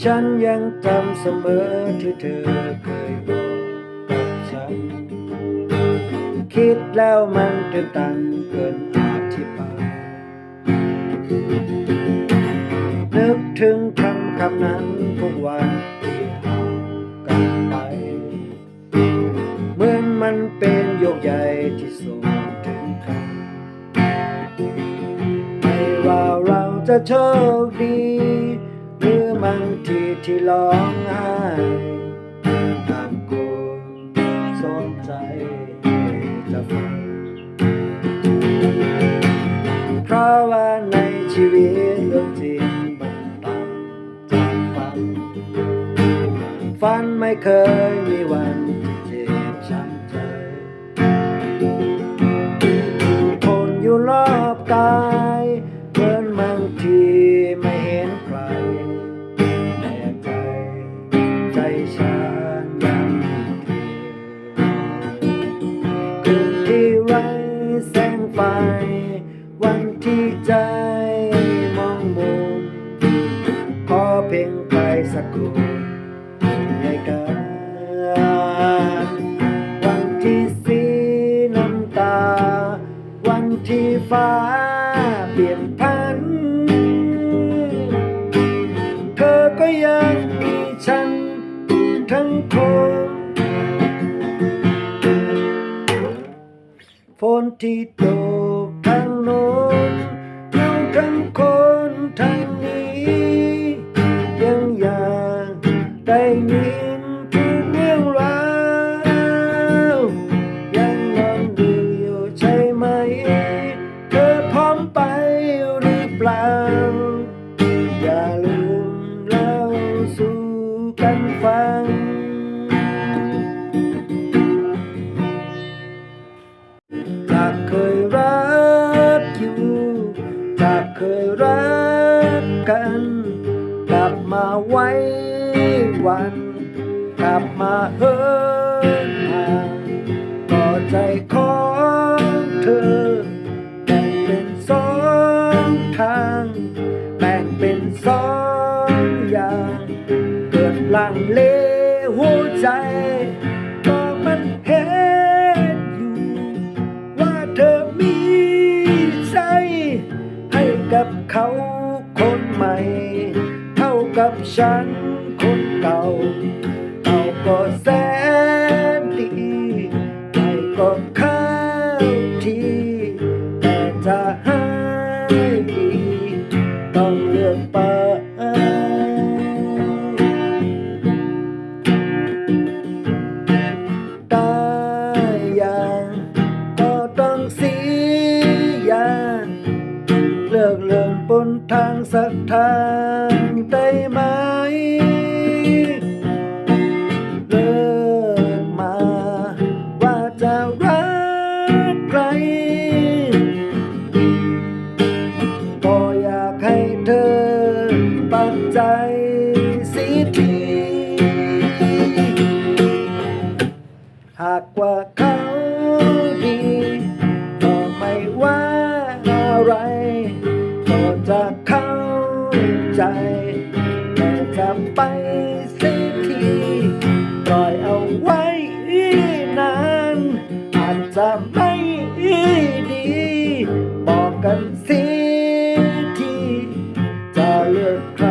ฉันยังจำเสมอที่เธอเคยบอกกับฉัน คิดแล้วมันตื่นตันเกินอธิบายนึกถึงคำคำนั้นทุกวันที่ห่างกันไป เหมือนมันเป็นโยกใหญ่ที่ส่งถึงกันไม่ว่าเราจะโชคดี บางทีที่ร้องไห้ตางคนสนใจจะฟัง เพราะว่าในชีวิตเรื่องจริงมันต่างจากฝัน ฝันไม่เคยมีวันเจ็บช้ำใจ คนอยู่รอบกายเหมือนบางที ใจมองมนขอเพียงใครสักคนให้กันวันที่สีน้ำตา วันที่ฟ้าเปลี่ยนพัน เธอก็ยังมีฉันทั้งคนฝนที่ตก ทางนี้ ยังอยากได้ยินทุกเรื่องราวยังนอนดูอยู่ใช่ไหม เธอพร้อมไปหรือเปล่า อย่าลืมเล่าสู่กันฟังจากเคยรักอยู่จากเคยรัก กัน กลับมาไว้วัน กลับมาเฮินห่างก็ใจของเธอแบ่งเป็นสองทางแบ่งเป็นสองอย่าง เกิดลังเลหัวใจ ก็มันเห็นอยู่ว่าเธอมีใจให้กับเขา กับฉันคนเก่า เก่าก็แสนดีใหม่ก็เข้าทีแต่จะให้ดีต้องเลือกไปตายอย่างก็ต้องเสียอย่างเลือกเลือน บนทางสักทางได้ไหม เลิกมาว่าจะรักใคร ก็อยากให้เธอปักใจสีทีหากว่า ใจ แต่จะไปสักทีปล่อยเอาไว้นานอาจจะไม่ดี บอกกันสิทีจะเลือกใคร